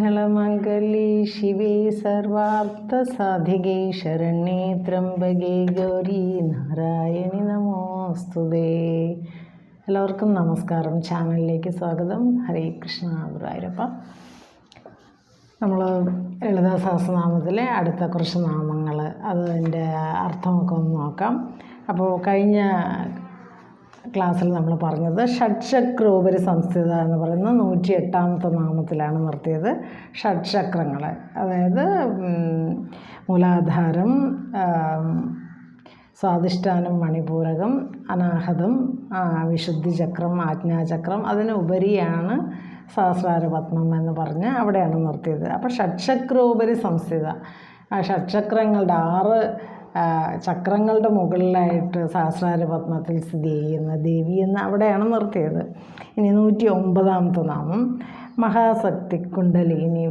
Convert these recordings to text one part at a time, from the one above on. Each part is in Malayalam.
സർവമംഗളമംഗലി ശിവേ സർവാർത്ഥസാധികേ ശരണ്യേ ത്രംബകേ ഗൗരി നാരായണി നമോസ്തുതേ. എല്ലാവർക്കും നമസ്കാരം. ചാനലിലേക്ക് സ്വാഗതം. ഹരേ കൃഷ്ണ ഗുരുവായൂരപ്പ. നമ്മൾ ലളിതാ സഹസ്രനാമത്തിലെ അടുത്ത കുറച്ച് നാമങ്ങൾ അതിന്റെ അർത്ഥമൊക്കെ ഒന്ന് നോക്കാം. അപ്പോൾ കഴിഞ്ഞ ക്ലാസ്സിൽ നമ്മൾ പറഞ്ഞത് ഷഡ്ചക്രോപരി സംസ്ഥിത എന്ന് പറയുന്ന നൂറ്റി എട്ടാമത്തെ നാമത്തിലാണ് നിർത്തിയത്. ഷഡ്ചക്രങ്ങൾ അതായത് മൂലാധാരം സ്വാധിഷ്ഠാനം മണിപൂരകം അനാഹതം വിശുദ്ധി ചക്രം ആജ്ഞാചക്രം അതിനുപരിയാണ് സഹസ്രാര പത്മം എന്ന് പറഞ്ഞ് അവിടെയാണ് നിർത്തിയത്. അപ്പോൾ ഷഡ്ചക്രോപരി സംസ്ഥിത ഷഡ്ചക്രങ്ങളുടെ ആറ് ചക്രങ്ങളുടെ മുകളിലായിട്ട് സഹസ്രാര പത്മത്തിൽ സ്ഥിതി ചെയ്യുന്ന ദേവി എന്ന് അവിടെയാണ് നിർത്തിയത്. ഇനി നൂറ്റി ഒമ്പതാമത്തെ നാമം. മഹാസക്തി കുണ്ടലിനി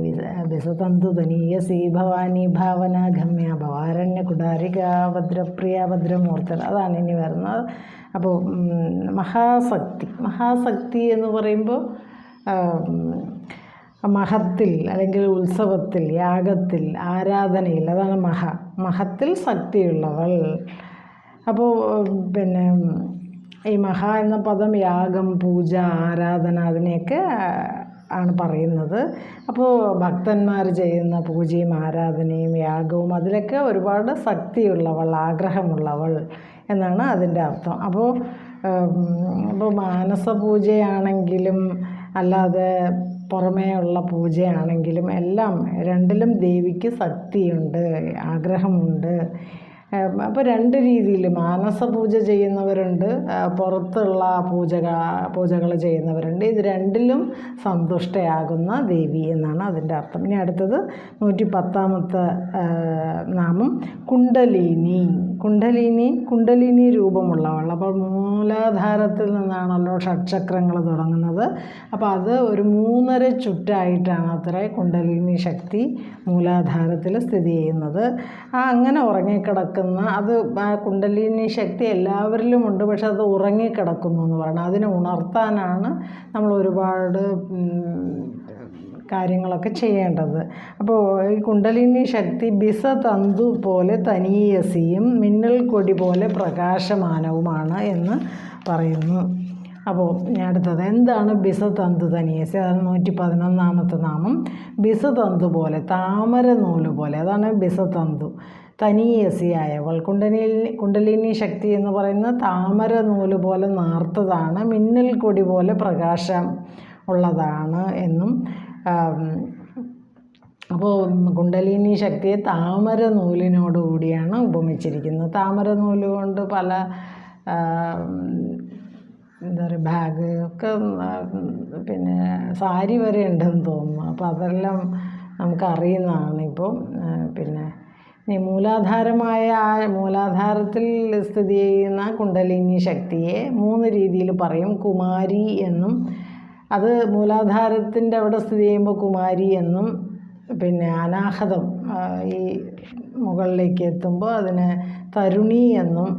വിസതന്തുതനീയ ശ്രീ ഭവാനി ഭാവന ഗമ്യ ഭവാരണ്യ കുടാരിക ഭദ്രപ്രിയ ഭദ്രമൂർത്തൻ. അതാണ് ഇനി വരുന്നത്. അപ്പോൾ മഹാസക്തി. മഹാസക്തി എന്ന് പറയുമ്പോൾ മഹത്തിൽ അല്ലെങ്കിൽ ഉത്സവത്തിൽ യാഗത്തിൽ ആരാധനയിൽ അതാണ് മഹ. മഹത്തിൽ ശക്തിയുള്ളവൾ. അപ്പോൾ പിന്നെ ഈ മഹ എന്ന പദം യാഗം പൂജ ആരാധന അതിനെയൊക്കെ ആണ് പറയുന്നത്. അപ്പോൾ ഭക്തന്മാർ ചെയ്യുന്ന പൂജയും ആരാധനയും യാഗവും അതിലൊക്കെ ഒരുപാട് ശക്തിയുള്ളവൾ ആഗ്രഹമുള്ളവൾ എന്നാണ് അതിന്റെ അർത്ഥം. അപ്പോൾ ഇപ്പോൾ മാനസ പൂജയാണെങ്കിലും അല്ലാതെ പുറമേ ഉള്ള പൂജയാണെങ്കിലും എല്ലാം രണ്ടിലും ദേവിക്ക് ശക്തിയുണ്ട് ആഗ്രഹമുണ്ട്. അപ്പോൾ രണ്ട് രീതിയിൽ മാനസ പൂജ ചെയ്യുന്നവരുണ്ട് പുറത്തുള്ള പൂജക പൂജകൾ ചെയ്യുന്നവരുണ്ട്. ഇത് രണ്ടിലും സന്തുഷ്ടയാകുന്ന ദേവി എന്നാണ് അതിന്റെ അർത്ഥം. ഇനി അടുത്തത് നൂറ്റി പത്താമത്തെ നാമം കുണ്ടലിനി കുണ്ടലിനി കുണ്ടലിനി രൂപമുള്ളവൾ അപ്പോൾ മൂലാധാരത്തിൽ നിന്നാണല്ലോ ഷഡ്ചക്രങ്ങൾ തുടങ്ങുന്നത്. അപ്പോൾ അത് ഒരു മൂന്നര ചുറ്റായിട്ടാണ് അത്ര കുണ്ടലിനി ശക്തി മൂലാധാരത്തിൽ സ്ഥിതി ചെയ്യുന്നത്. ആ അങ്ങനെ ഉറങ്ങിക്കിടക്കുന്ന അത് ആ കുണ്ടലിനി ശക്തി എല്ലാവരിലും ഉണ്ട് പക്ഷെ അത് ഉറങ്ങിക്കിടക്കുന്നു എന്ന് പറയണം. അതിനെ ഉണർത്താനാണ് നമ്മൾ ഒരുപാട് കാര്യങ്ങളൊക്കെ ചെയ്യേണ്ടത്. അപ്പോൾ ഈ കുണ്ടലിനി ശക്തി ബിസ തന്തു പോലെ തനീയസിയും മിന്നൽ കൊടി പോലെ പ്രകാശമാനവുമാണ് എന്ന് പറയുന്നു. അപ്പോൾ അടുത്തത് എന്താണ് ബിസ തന്തു തനിയസി അതാണ് നൂറ്റി പതിനൊന്നാമത്തെ നാമം. ബിസ തന്തു പോലെ താമര നൂൽ പോലെ അതാണ് ബിസ ബിസതന്തു തനീയസിയായവൾ കുണ്ടലിനി കുണ്ടലിനി ശക്തി എന്ന് പറയുന്ന താമര നൂൽ പോലെ നാർത്തതാണ് മിന്നൽ കൊടി പോലെ പ്രകാശം ഉള്ളതാണ് എന്നും അപ്പോൾ കുണ്ടലിനി ശക്തിയെ താമര നൂലിനോട് കൂടിയാണ് ഉപമിച്ചിരിക്കുന്നത്. താമര നൂൽ കൊണ്ട് പല എന്താ പറയുക ബാഗ് ഒക്കെ പിന്നെ സാരി വരെ ഉണ്ടെന്ന് തോന്നുന്നു. അപ്പോൾ അതെല്ലാം നമുക്കറിയുന്നതാണ് ഇപ്പോൾ പിന്നെ ഇനി മൂലാധാരമായ ആ മൂലാധാരത്തിൽ സ്ഥിതി ചെയ്യുന്ന കുണ്ടലിനി ശക്തിയെ മൂന്ന് രീതിയിൽ പറയും. കുമാരി എന്നും അത് മൂലാധാരത്തിന്റെ അവിടെ സ്ഥിതി ചെയ്യുമ്പോൾ കുമാരി എന്നും പിന്നെ അനാഹതം ഈ മുകളിലേക്ക് എത്തുമ്പോൾ അതിനെ തരുണി എന്നും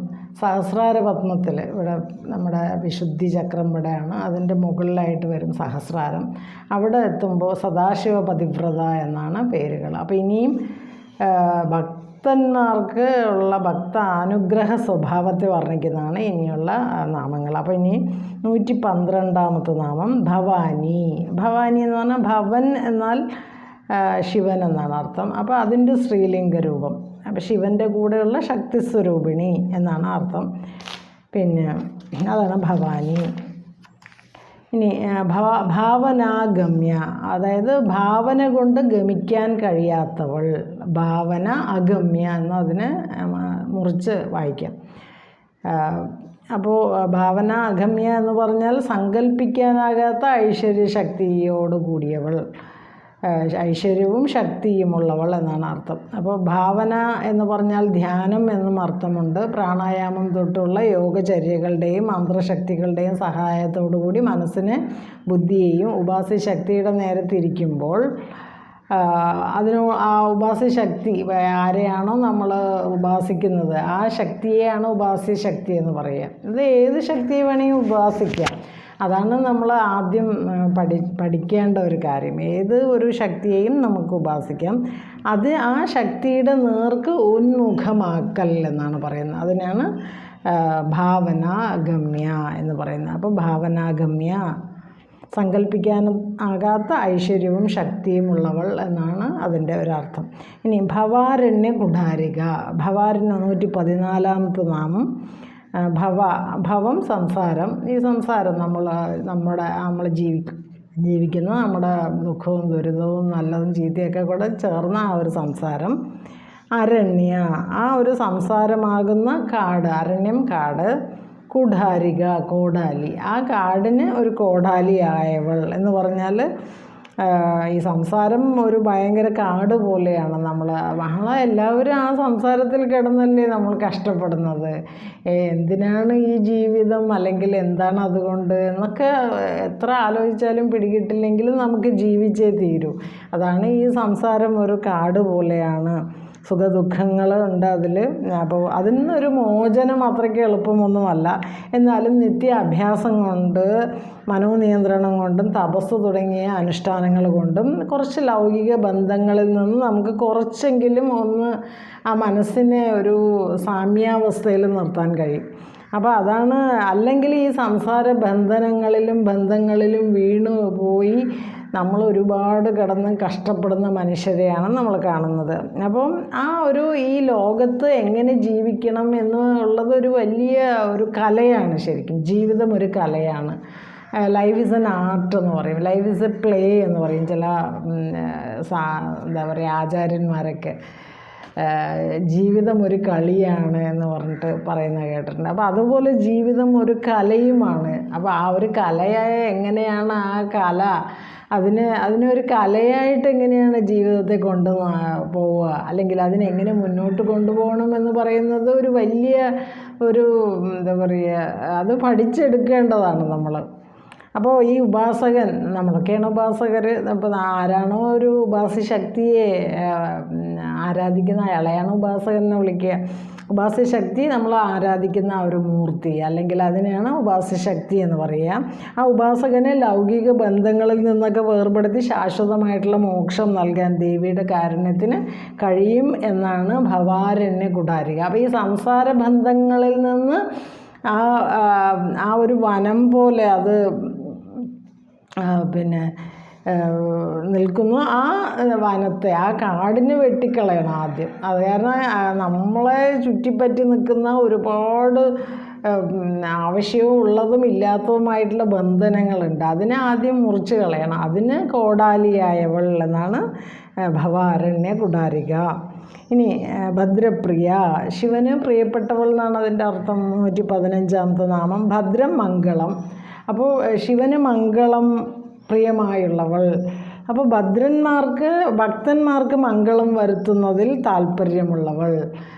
സഹസ്രാര പത്മത്തിൽ ഇവിടെ നമ്മുടെ വിശുദ്ധി ചക്രം ഇവിടെയാണ്. അതിന്റെ മുകളിലായിട്ട് വരും സഹസ്രാരം. അവിടെ എത്തുമ്പോൾ സദാശിവ പതിവ്രത എന്നാണ് പേരുകൾ. അപ്പോൾ ഇനിയും ഭക്തന്മാർക്ക് ഉള്ള ഭക്ത അനുഗ്രഹ സ്വഭാവത്തെ വർണിക്കുന്നതാണ് ഇനിയുള്ള നാമങ്ങൾ. അപ്പോൾ ഇനി നൂറ്റി പന്ത്രണ്ടാമത്തെ നാമം ഭവാനി. ഭവാനി എന്ന് പറഞ്ഞാൽ ഭവൻ എന്നാൽ ശിവൻ എന്നാണ് അർത്ഥം. അപ്പോൾ അതിന്റെ സ്ത്രീലിംഗ രൂപം. അപ്പോൾ ശിവന്റെ കൂടെയുള്ള ശക്തി സ്വരൂപിണി എന്നാണ് അർത്ഥം. പിന്നെ അതാണ് ഭവാനി. ഇനി ഭാവ ഭവ ഭാവനാഗമ്യ അതായത് ഭാവന കൊണ്ട് ഗമിക്കാൻ കഴിയാത്തവൾ ഭാവന അഗമ്യ എന്ന് എന്നതിന് മുറിച്ച് വായിക്കാം. അപ്പോൾ ഭാവന അഗമ്യ എന്ന് പറഞ്ഞാൽ സങ്കല്പിക്കാനാകാത്ത ഐശ്വര്യ ശക്തിയോട് കൂടിയവൾ. ഐശ്വര്യവും ശക്തിയുമുള്ളവൾ എന്നാണ് അർത്ഥം. അപ്പോൾ ഭാവന എന്ന് പറഞ്ഞാൽ ധ്യാനം എന്നും അർത്ഥമുണ്ട്. പ്രാണായാമം തൊട്ടുള്ള യോഗചര്യകളുടെയും മന്ത്രശക്തികളുടെയും സഹായത്തോടു കൂടി മനസ്സിനെ ബുദ്ധിയെയും ഉപാസി ശക്തിയുടെ നേരെ തിരിക്കുമ്പോൾ അതിന് ആ ഉപാസ്യ ശക്തി ആരെയാണോ നമ്മൾ ഉപാസിക്കുന്നത് ആ ശക്തിയെയാണ് ഉപാസ്യ ശക്തി എന്ന് പറയുക. ഇത് ഏത് ശക്തിയെ വേണമെങ്കിൽ ഉപാസിക്കാം. അതാണ് നമ്മൾ ആദ്യം പഠി പഠിക്കേണ്ട ഒരു കാര്യം. ഏത് ഒരു ശക്തിയെയും നമുക്ക് ഉപാസിക്കാം. അത് ആ ശക്തിയുടെ നേർക്ക് ഉന്മുഖമാക്കൽ എന്നാണ് പറയുന്നത്. അതിനാണ് ഭാവനാഗമ്യ എന്ന് പറയുന്നത്. അപ്പോൾ ഭാവനാഗമ്യ സങ്കല്പിക്കാനും ആകാത്ത ഐശ്വര്യവും ശക്തിയും ഉള്ളവൾ എന്നാണ് അതിന്റെ ഒരർത്ഥം ഇനി ഭവാരണ്യ കുടാരിക ഭവാരണ്യ നൂറ്റി പതിനാലാമത്തെ നാമം. ഭവ ഭവം സംസാരം. ഈ സംസാരം നമ്മൾ നമ്മുടെ നമ്മൾ ജീവിക്കും ജീവിക്കുന്ന നമ്മുടെ ദുഃഖവും ദുരിതവും നല്ലതും ചീത്തയൊക്കെ കൂടെ ചേർന്ന ആ ഒരു സംസാരം. അരണ്യ ആ ഒരു സംസാരമാകുന്ന കാട് അരണ്യം കാട് കുഠാരിക കോടാലി. ആ കാടിന് ഒരു കോടാലിയായവൾ എന്ന് പറഞ്ഞാൽ ഈ സംസാരം ഒരു ഭയങ്കര കാട് പോലെയാണ് നമ്മൾ നമ്മളെ എല്ലാവരും ആ സംസാരത്തിൽ കിടന്നല്ലേ നമ്മൾ കഷ്ടപ്പെടുന്നത്. എന്തിനാണ് ഈ ജീവിതം? അല്ലെങ്കിൽ എന്താണ് അതുകൊണ്ട്? എന്നൊക്കെ എത്ര ആലോചിച്ചാലും പിടികിട്ടില്ലെങ്കിലും നമുക്ക് ജീവിച്ചേ തീരൂ. അതാണ് ഈ സംസാരം ഒരു കാട് പോലെയാണ്. സുഖദുഃഖങ്ങൾ ഉണ്ട് അതിൽ അപ്പോൾ അതിൽ നിന്നൊരു മോചനം അത്രയ്ക്ക് എളുപ്പമൊന്നുമല്ല. എന്നാലും നിത്യ അഭ്യാസം കൊണ്ട് മനോനിയന്ത്രണം കൊണ്ടും തപസ് തുടങ്ങിയ അനുഷ്ഠാനങ്ങൾ കൊണ്ടും കുറച്ച് ലൗകിക ബന്ധങ്ങളിൽ നിന്ന് നമുക്ക് കുറച്ചെങ്കിലും ഒന്ന് ആ മനസ്സിനെ ഒരു സാമ്യാവസ്ഥയിൽ നിർത്താൻ കഴിയും. അപ്പോൾ അതാണ് അല്ലെങ്കിൽ ഈ സംസാര ബന്ധനങ്ങളിലും ബന്ധങ്ങളിലും വീണു പോയി നമ്മൾ ഒരുപാട് കിടന്ന് കഷ്ടപ്പെടുന്ന മനുഷ്യരെയാണ് നമ്മൾ കാണുന്നത്. അപ്പം ആ ഒരു ഈ ലോകത്ത് എങ്ങനെ ജീവിക്കണം എന്നുള്ളത് ഒരു വലിയ ഒരു കലയാണ് ശരിക്കും. ജീവിതം ഒരു കലയാണ്. ലൈഫ് ഈസ് എൻ ആർട്ട് എന്ന് പറയും. ലൈഫ് ഈസ് എ പ്ലേ എന്ന് പറയും ചില എന്താ പറയുക ആചാര്യന്മാരൊക്കെ. ജീവിതം ഒരു കളിയാണ് എന്ന് പറഞ്ഞിട്ട് പറയുന്ന കേട്ടിട്ടുണ്ട്. അപ്പോൾ അതുപോലെ ജീവിതം ഒരു കലയുമാണ്. അപ്പോൾ ആ ഒരു കലയായ എങ്ങനെയാണ് ആ കല അതിന് അതിനൊരു കലയായിട്ട് എങ്ങനെയാണ് ജീവിതത്തെ കൊണ്ട് പോവുക? അല്ലെങ്കിൽ അതിനെങ്ങനെ മുന്നോട്ട് കൊണ്ടുപോകണം എന്ന് പറയുന്നത് ഒരു വലിയ ഒരു എന്താ പറയുക അത് പഠിച്ചെടുക്കേണ്ടതാണ് നമ്മൾ. അപ്പോൾ ഈ ഉപാസകൻ നമ്മളൊക്കെയാണ് ഉപാസകർ അപ്പോൾ ആരാണോ ഒരു ഉപാസ ശക്തിയെ ആരാധിക്കുന്ന അയാളെയാണ് ഉപാസകൻ എന്ന് വിളിക്കുക. ഉപാസ്യ ശക്തി നമ്മൾ ആരാധിക്കുന്ന ഒരു മൂർത്തി അല്ലെങ്കിൽ അതിനെയാണ് ഉപാസശക്തി എന്ന് പറയുക. ആ ഉപാസകനെ ലൗകിക ബന്ധങ്ങളിൽ നിന്നൊക്കെ വേർപെടുത്തി ശാശ്വതമായിട്ടുള്ള മോക്ഷം നൽകാൻ ദേവിയുടെ കാരുണ്യത്തിന് കഴിയും എന്നാണ് ഭവാരണ്യ കുടാരിക. അപ്പോൾ ഈ സംസാര ബന്ധങ്ങളിൽ നിന്ന് ആ ആ, ഒരു വനം പോലെ അത് പിന്നെ നിൽക്കുന്നു. ആ വനത്തെ ആ കാടിനെ വെട്ടിക്കളയണം ആദ്യം. അത് കാരണം നമ്മളെ ചുറ്റിപ്പറ്റി നിൽക്കുന്ന ഒരുപാട് ആവശ്യവും ഉള്ളതും ഇല്ലാത്തതുമായിട്ടുള്ള ബന്ധനങ്ങളുണ്ട്. അതിനെ ആദ്യം മുറിച്ച് കളയണം. അതിന് കോടാലിയായവൾ എന്നാണ് ഭവാരണ്യ കുടാരിക. ഇനി ഭദ്രപ്രിയ. ശിവന് പ്രിയപ്പെട്ടവൾ എന്നാണ് അതിന്റെ അർത്ഥം. മുന്നൂറ്റി പതിനഞ്ചാമത്തെ നാമം ഭദ്രം മംഗളം. അപ്പോൾ ശിവന് മംഗളം പ്രിയമായുള്ളവൾ അപ്പോൾ ഭദ്രന്മാർക്ക് ഭക്തന്മാർക്ക് മംഗളം വരുത്തുന്നതിൽ താല്പര്യമുള്ളവൾ.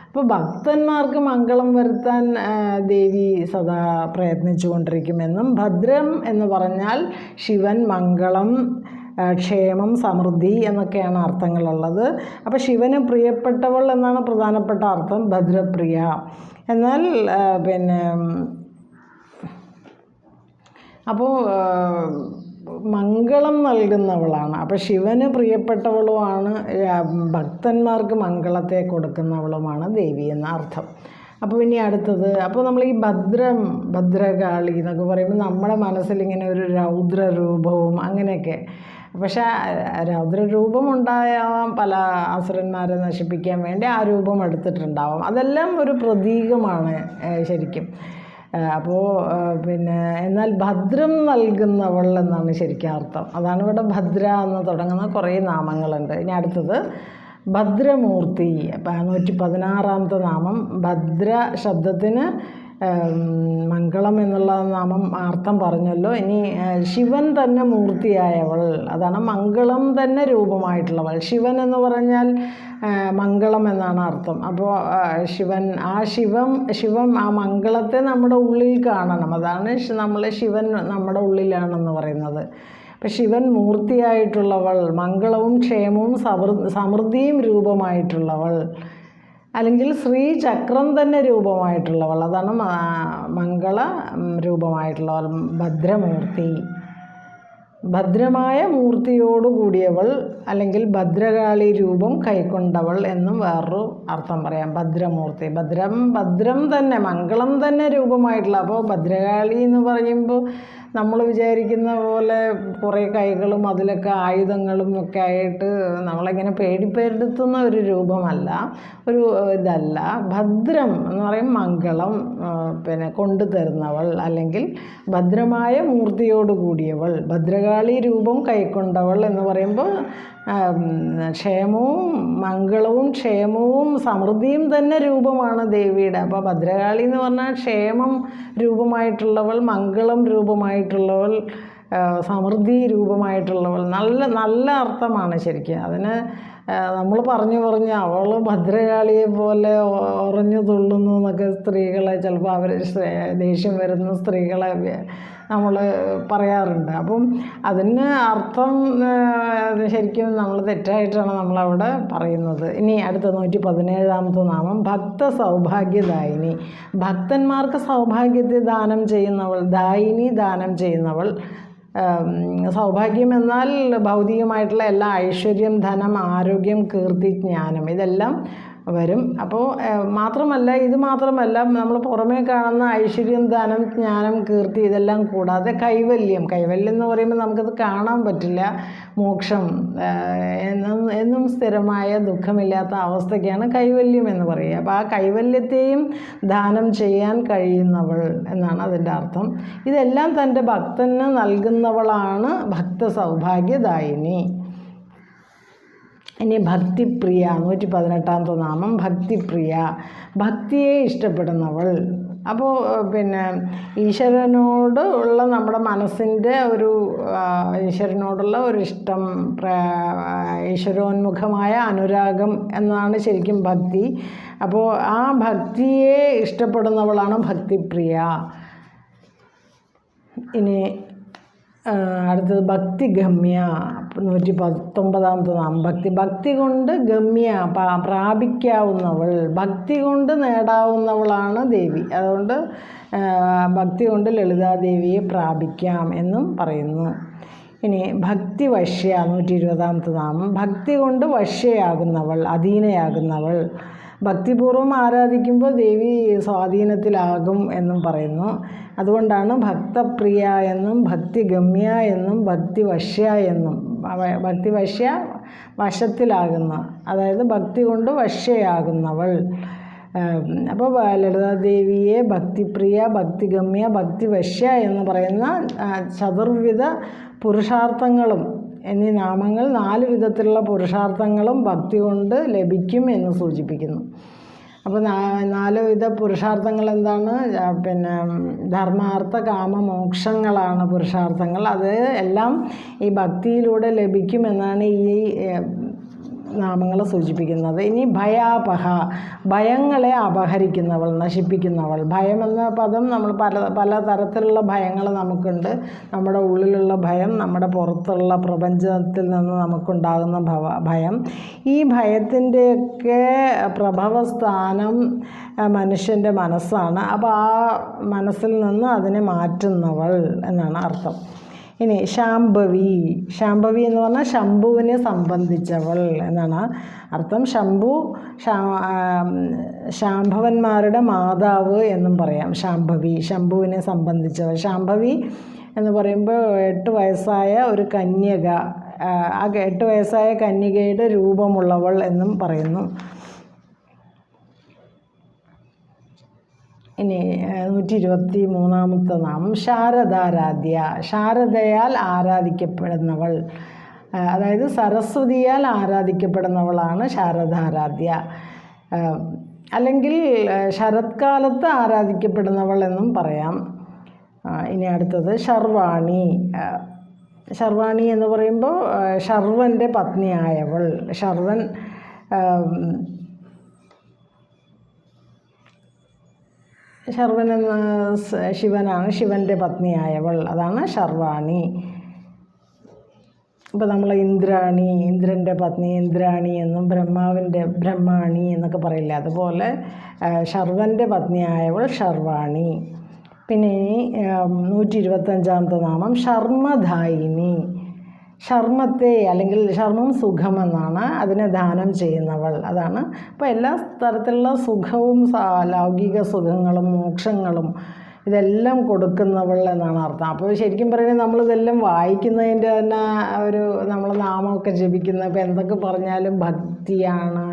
അപ്പോൾ ഭക്തന്മാർക്ക് മംഗളം വരുത്താൻ ദേവി സദാ പ്രയത്നിച്ചു കൊണ്ടിരിക്കുമെന്നും ഭദ്രം എന്ന് പറഞ്ഞാൽ ശിവൻ മംഗളം ക്ഷേമം സമൃദ്ധി എന്നൊക്കെയാണ് അർത്ഥങ്ങളുള്ളത്. അപ്പോൾ ശിവന് പ്രിയപ്പെട്ടവൾ എന്നാണ് പ്രധാനപ്പെട്ട അർത്ഥം ഭദ്രപ്രിയ. എന്നാൽ പിന്നെ അപ്പോൾ മംഗളം നൽകുന്നവളാണ്. അപ്പോൾ ശിവന് പ്രിയപ്പെട്ടവളുമാണ് ഭക്തന്മാർക്ക് മംഗളത്തെ കൊടുക്കുന്നവളുമാണ് ദേവി എന്ന അർത്ഥം. അപ്പോൾ പിന്നെ അടുത്തത് അപ്പോൾ നമ്മൾ ഈ ഭദ്രം ഭദ്രകാളി എന്നൊക്കെ പറയുമ്പോൾ നമ്മുടെ മനസ്സിൽ ഇങ്ങനെ ഒരു രൗദ്രരൂപവും അങ്ങനെയൊക്കെ. പക്ഷേ രൗദ്രരൂപം ഉണ്ടായാവാം പല അസുരന്മാരെ നശിപ്പിക്കാൻ വേണ്ടി ആ രൂപം എടുത്തിട്ടുണ്ടാവാം. അതെല്ലാം ഒരു പ്രതീകമാണ് ശരിക്കും. അപ്പോൾ പിന്നെ എന്നാൽ ഭദ്രം നൽകുന്നവൾ എന്നാണ് ശരിക്കും അർത്ഥം. അതാണ് ഇവിടെ ഭദ്ര എന്ന് തുടങ്ങുന്ന കുറേ നാമങ്ങളുണ്ട്. ഇനി അടുത്തത് ഭദ്രമൂർത്തി നൂറ്റി പതിനാറാമത്തെ നാമം ഭദ്ര ശബ്ദത്തിന് മംഗളം എന്നുള്ള നാമം അർത്ഥം പറഞ്ഞല്ലോ. ഇനി ശിവൻ തന്നെ മൂർത്തിയായവൾ. അതാണ് മംഗളം തന്നെ രൂപമായിട്ടുള്ളവൾ. ശിവൻ എന്ന് പറഞ്ഞാൽ മംഗളം എന്നാണ് അർത്ഥം. അപ്പോൾ ശിവൻ ആ ശിവം ശിവം ആ മംഗളത്തെ നമ്മുടെ ഉള്ളിൽ കാണണം. അതാണ് നമ്മൾ ശിവൻ നമ്മുടെ ഉള്ളിലാണെന്ന് പറയുന്നത്. അപ്പം ശിവൻ മൂർത്തിയായിട്ടുള്ളവൾ മംഗളവും ക്ഷേമവും സമൃ സമൃദ്ധിയും രൂപമായിട്ടുള്ളവൾ. അല്ലെങ്കിൽ ശ്രീചക്രം തന്നെ രൂപമായിട്ടുള്ളവൾ. അതാണ് മംഗള രൂപമായിട്ടുള്ളവൾ. ഭദ്രമൂർത്തി. ഭദ്രമായ മൂർത്തിയോടു കൂടിയവൾ അല്ലെങ്കിൽ ഭദ്രകാളി രൂപം കൈക്കൊണ്ടവൾ എന്നും വേറൊരു അർത്ഥം പറയാം. ഭദ്രമൂർത്തി. ഭദ്രം ഭദ്രം തന്നെ മംഗളം തന്നെ രൂപമായിട്ടുള്ള. അപ്പോൾ ഭദ്രകാളി എന്ന് പറയുമ്പോൾ നമ്മൾ വിചാരിക്കുന്ന പോലെ കുറേ കൈകളും അതിലൊക്കെ ആയുധങ്ങളും ഒക്കെ ആയിട്ട് നമ്മളിങ്ങനെ പേടിപ്പെടുത്തുന്ന ഒരു രൂപമല്ല. ഒരു ഇതല്ല. ഭദ്രം എന്ന് പറയും മംഗളം പിന്നെ കൊണ്ടു തരുന്നവൾ അല്ലെങ്കിൽ ഭദ്രമായ മൂർത്തിയോട് കൂടിയവൾ ഭദ്രകാളി രൂപം കൈക്കൊണ്ടവൾ എന്ന് പറയുമ്പോൾ ക്ഷേമവും മംഗളവും ക്ഷേമവും സമൃദ്ധിയും തന്നെ രൂപമാണ് ദേവിയുടെ. അപ്പോൾ ഭദ്രകാളി എന്ന് പറഞ്ഞാൽ ക്ഷേമം രൂപമായിട്ടുള്ളവൾ മംഗളം രൂപമായിട്ടുള്ളവൾ സമൃദ്ധി രൂപമായിട്ടുള്ളവൾ. നല്ല നല്ല അർത്ഥമാണ് ശരിക്കും. അതിന് നമ്മൾ പറഞ്ഞു പറഞ്ഞ് അവൾ ഭദ്രകാളിയെ പോലെ ഉറഞ്ഞു തുള്ളുന്നു എന്നൊക്കെ സ്ത്രീകളെ ചിലപ്പോൾ അവർ ദേഷ്യം വരുന്ന സ്ത്രീകളെ നമ്മൾ പറയാറുണ്ട്. അപ്പം അതിന് അർത്ഥം ശരിക്കും നമ്മൾ തെറ്റായിട്ടാണ് നമ്മളവിടെ പറയുന്നത്. ഇനി അടുത്ത നൂറ്റി പതിനേഴാമത്തെ നാമം ഭക്ത സൗഭാഗ്യദായിനി ഭക്തന്മാർക്ക് സൗഭാഗ്യത്തെ ദാനം ചെയ്യുന്നവൾ ദായിനി ദാനം ചെയ്യുന്നവൾ സൗഭാഗ്യം എന്നാൽ ഭൗതികമായിട്ടുള്ള എല്ലാ ഐശ്വര്യം ധനം ആരോഗ്യം കീർത്തി ജ്ഞാനം ഇതെല്ലാം വരും. അപ്പോൾ മാത്രമല്ല ഇത് മാത്രമല്ല നമ്മൾ പുറമേ കാണുന്ന ഐശ്വര്യം ധനം ജ്ഞാനം കീർത്തി ഇതെല്ലാം കൂടാതെ കൈവല്യം. കൈവല്യം എന്ന് പറയുമ്പോൾ നമുക്കത് കാണാൻ പറ്റില്ല. മോക്ഷം എന്നും എന്നും സ്ഥിരമായ ദുഃഖമില്ലാത്ത അവസ്ഥയ്ക്കാണ് കൈവല്യം എന്ന് പറയുക. അപ്പോൾ ആ കൈവല്യത്തെയും ദാനം ചെയ്യാൻ കഴിയുന്നവൾ എന്നാണ് അതിന്റെ അർത്ഥം. ഇതെല്ലാം തന്റെ ഭക്തന് നൽകുന്നവളാണ് ഭക്ത സൗഭാഗ്യദായിനി ഇനി ഭക്തിപ്രിയ നൂറ്റി പതിനെട്ടാമത്തെ നാമം ഭക്തിപ്രിയ. ഭക്തിയെ ഇഷ്ടപ്പെടുന്നവൾ. അപ്പോൾ പിന്നെ ഈശ്വരനോട് ഉള്ള നമ്മുടെ മനസ്സിന്റെ ഒരു ഈശ്വരനോടുള്ള ഒരു ഇഷ്ടം ഈശ്വരോന്മുഖമായ അനുരാഗം എന്നാണ് ശരിക്കും ഭക്തി. അപ്പോൾ ആ ഭക്തിയെ ഇഷ്ടപ്പെടുന്നവളാണ് ഭക്തിപ്രിയ. ഇനി അടുത്തത് ഭക്തി ഗമ്യ നൂറ്റി പത്തൊമ്പതാമത്തെ നാം ഭക്തി. ഭക്തി കൊണ്ട് ഗമ്യ പ്രാപിക്കാവുന്നവൾ ഭക്തി കൊണ്ട് നേടാവുന്നവളാണ് ദേവി. അതുകൊണ്ട് ഭക്തി കൊണ്ട് ലളിതാദേവിയെ പ്രാപിക്കാം എന്നും പറയുന്നു. ഇനി ഭക്തി വശ്യ നൂറ്റി ഇരുപതാമത്തെ നാമം. ഭക്തി കൊണ്ട് വശ്യയാകുന്നവൾ അധീനയാകുന്നവൾ. ഭക്തിപൂർവം ആരാധിക്കുമ്പോൾ ദേവി സ്വാധീനത്തിലാകും എന്നും പറയുന്നു. അതുകൊണ്ടാണ് ഭക്തപ്രിയ എന്നും ഭക്തിഗമ്യ എന്നും ഭക്തിവശ്യ എന്നും ഭക്തിവശ്യ വശത്തിലാകുന്ന അതായത് ഭക്തി കൊണ്ട് വശയാകുന്നവൾ അപ്പോൾ ലളിതാദേവിയെ ഭക്തിപ്രിയ ഭക്തിഗമ്യ ഭക്തിവശ്യ എന്ന് പറയുന്ന ചതുർവിധ പുരുഷാർത്ഥങ്ങളും എന്നീ നാമങ്ങൾ നാല് വിധത്തിലുള്ള പുരുഷാർത്ഥങ്ങളും ഭക്തി കൊണ്ട് ലഭിക്കും എന്ന് സൂചിപ്പിക്കുന്നു. അപ്പോൾ നാല് വിധ പുരുഷാർത്ഥങ്ങൾ എന്താണ് പിന്നെ ധർമാർത്ഥ കാമ മോക്ഷങ്ങളാണ് പുരുഷാർത്ഥങ്ങൾ. അത് എല്ലാം ഈ ഭക്തിയിലൂടെ ലഭിക്കുമെന്നാണ് ഈ നാമങ്ങൾ സൂചിപ്പിക്കുന്നത്. ഇനി ഭയാപഹ ഭയങ്ങളെ അപഹരിക്കുന്നവൾ നശിപ്പിക്കുന്നവൾ. ഭയം എന്ന പദം നമ്മൾ പല പല തരത്തിലുള്ള ഭയങ്ങൾ നമുക്കുണ്ട്. നമ്മുടെ ഉള്ളിലുള്ള ഭയം നമ്മുടെ പുറത്തുള്ള പ്രപഞ്ചത്തിൽ നിന്ന് നമുക്കുണ്ടാകുന്ന ഭവ ഭയം. ഈ ഭയത്തിന്റെയൊക്കെ പ്രഭവസ്ഥാനം മനുഷ്യന്റെ മനസ്സാണ്. അപ്പോൾ ആ മനസ്സിൽ നിന്ന് അതിനെ മാറ്റുന്നവൾ എന്നാണ് അർത്ഥം. ഇനി ശാംഭവി. ശാംഭവി എന്ന് പറഞ്ഞാൽ ശംഭുവിനെ സംബന്ധിച്ചവൾ എന്നാണ് അർത്ഥം. ശംഭു ശാംഭവന്മാരുടെ മാതാവ് എന്നും പറയാം. ശാംഭവി ശംഭുവിനെ സംബന്ധിച്ചവൾ. ശാംഭവി എന്ന് പറയുമ്പോൾ എട്ട് വയസ്സായ ഒരു കന്യക ആ എട്ട് വയസ്സായ കന്യകയുടെ രൂപമുള്ളവൾ എന്നും പറയുന്നു. ഇനി നൂറ്റി ഇരുപത്തി മൂന്നാമത്തെ നാമം ശാരദാരാധ്യ. ശാരദയാൽ ആരാധിക്കപ്പെടുന്നവൾ. അതായത് സരസ്വതിയാൽ ആരാധിക്കപ്പെടുന്നവളാണ് ശാരദാരാധ്യ. അല്ലെങ്കിൽ ശരത്കാലത്ത് ആരാധിക്കപ്പെടുന്നവൾ എന്നും പറയാം. ഇനി അടുത്തത് ശർവാണി. ശർവാണി എന്ന് പറയുമ്പോൾ ശർവന്റെ പത്നിയായവൾ. ശർവൻ ശർവൻ എന്ന ശിവനാണ് ശിവന്റെ പത്നിയായവൾ അതാണ് ശർവാണി ഇപ്പോൾ നമ്മൾ ഇന്ദ്രാണി ഇന്ദ്രന്റെ പത്നി ഇന്ദ്രാണി എന്നും ബ്രഹ്മാവിന്റെ ബ്രഹ്മാണി എന്നൊക്കെ പറയില്ല? അതുപോലെ ശർവന്റെ പത്നിയായവൾ ശർവാണി പിന്നെ നൂറ്റി ഇരുപത്തഞ്ചാമത്തെ നാമം ശർമ്മദായിനി ശർമ്മത്തെ അല്ലെങ്കിൽ ശർമ്മം സുഖമെന്നാണ് അതിനെ ദാനം ചെയ്യുന്നവൾ. അതാണ്. അപ്പോൾ എല്ലാ തരത്തിലുള്ള സുഖവും ലൗകിക സുഖങ്ങളും മോക്ഷങ്ങളും ഇതെല്ലാം കൊടുക്കുന്നവൾ എന്നാണ് അർത്ഥം. അപ്പോൾ ശരിക്കും പറയുന്നത് നമ്മളിതെല്ലാം വായിക്കുന്നതിന്റെ തന്നെ ഒരു നമ്മൾ നാമമൊക്കെ ജപിക്കുന്ന ഇപ്പോൾ എന്തൊക്കെ പറഞ്ഞാലും ഭക്തിയാണ്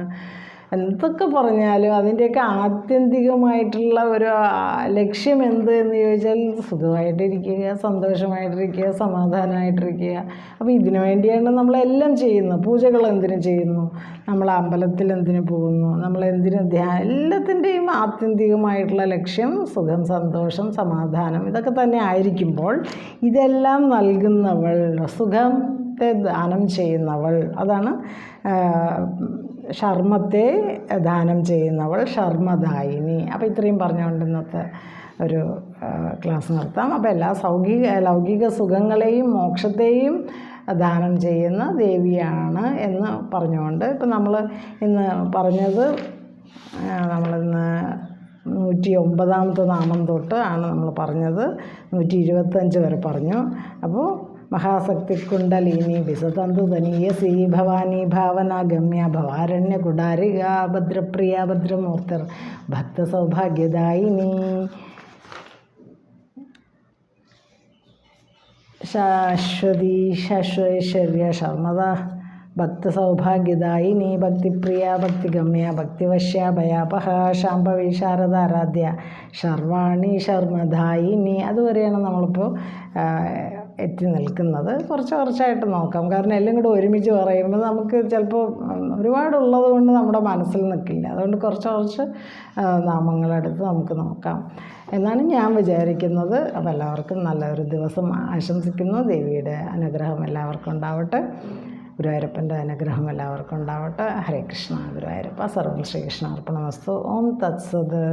എന്തൊക്കെ പറഞ്ഞാലും അതിന്റെയൊക്കെ ആത്യന്തികമായിട്ടുള്ള ഒരു ലക്ഷ്യം എന്ത് എന്ന് ചോദിച്ചാൽ സുഖമായിട്ടിരിക്കുക സന്തോഷമായിട്ടിരിക്കുക സമാധാനമായിട്ടിരിക്കുക. അപ്പോൾ ഇതിനു വേണ്ടിയാണ് നമ്മളെല്ലാം ചെയ്യുന്നത്. പൂജകൾ എന്തിനു ചെയ്യുന്നു? നമ്മൾ അമ്പലത്തിൽ എന്തിനു പോകുന്നു? നമ്മൾ എന്തിനു ധ്യാനം എല്ലാത്തിന്റെയും ആത്യന്തികമായിട്ടുള്ള ലക്ഷ്യം സുഖം സന്തോഷം സമാധാനം ഇതൊക്കെ തന്നെ ആയിരിക്കുമ്പോൾ ഇതെല്ലാം നൽകുന്നവൾ സുഖത്തെ ദാനം ചെയ്യുന്നവൾ. അതാണ് ശർമ്മത്തെ ദാനം ചെയ്യുന്നവൾ ശർമ്മദായിനി അപ്പോൾ ഇത്രയും പറഞ്ഞുകൊണ്ട് ഇന്നത്തെ ഒരു ക്ലാസ് നിർത്താം. അപ്പോൾ എല്ലാ സൗകിക ലൗകിക സുഖങ്ങളെയും മോക്ഷത്തെയും ദാനം ചെയ്യുന്ന ദേവിയാണ് എന്ന് പറഞ്ഞുകൊണ്ട് ഇപ്പം നമ്മൾ ഇന്ന് പറഞ്ഞത് നമ്മളിന്ന് നൂറ്റി ഒമ്പതാമത്തെ നാമം തൊട്ട് ആണ് നമ്മൾ പറഞ്ഞത്. നൂറ്റി ഇരുപത്തഞ്ച് വരെ പറഞ്ഞു. അപ്പോൾ മഹാശക്തി കുണ്ടലിനി വിസതന്തു ധനീയസി ഭവാനി ഭാവനാഗമ്യ ഭവാരണ്യ കുടാരിക ഭദ്രപ്രിയ ഭദ്രമൂർത്തിർ ഭക്തസൗഭാഗ്യദായിനി. ശാശ്വതി ശാശ്വൈശ്വര്യ ശർമ്മദ ഭക്തസൗഭാഗ്യദായിനി ഭക്തിപ്രിയ ഭക്തിഗമ്യ ഭക്തിവശ്യ ഭയാപഹ ശാംഭവി ശാരദാരാധ്യ ശർവാണി ശർമ്മദായിനി അതുവരെയാണ് നമ്മളിപ്പോൾ എത്തി നിൽക്കുന്നത് കുറച്ച് കുറച്ചായിട്ട് നോക്കാം. കാരണം എല്ലാം കൂടെ ഒരുമിച്ച് പറയുമ്പോൾ നമുക്ക് ചിലപ്പോൾ ഒരുപാടുള്ളത് കൊണ്ട് നമ്മുടെ മനസ്സിൽ നിൽക്കില്ല. അതുകൊണ്ട് കുറച്ച് കുറച്ച് നാമങ്ങളെടുത്ത് നമുക്ക് നോക്കാം. എന്നാണ് ഞാൻ വിചാരിക്കുന്നത്. അപ്പോൾ എല്ലാവർക്കും നല്ലൊരു ദിവസം ആശംസിക്കുന്നു. ദേവിയുടെ അനുഗ്രഹം എല്ലാവർക്കും ഉണ്ടാവട്ടെ. ഗുരുവായൂരപ്പന്റെ അനുഗ്രഹം എല്ലാവർക്കും ഉണ്ടാവട്ടെ. ഹരേ കൃഷ്ണ. ഗുരുവായൂരപ്പ. സർവ ശ്രീകൃഷ്ണ അർപ്പണ വസ്തു ഓം തത്സത്.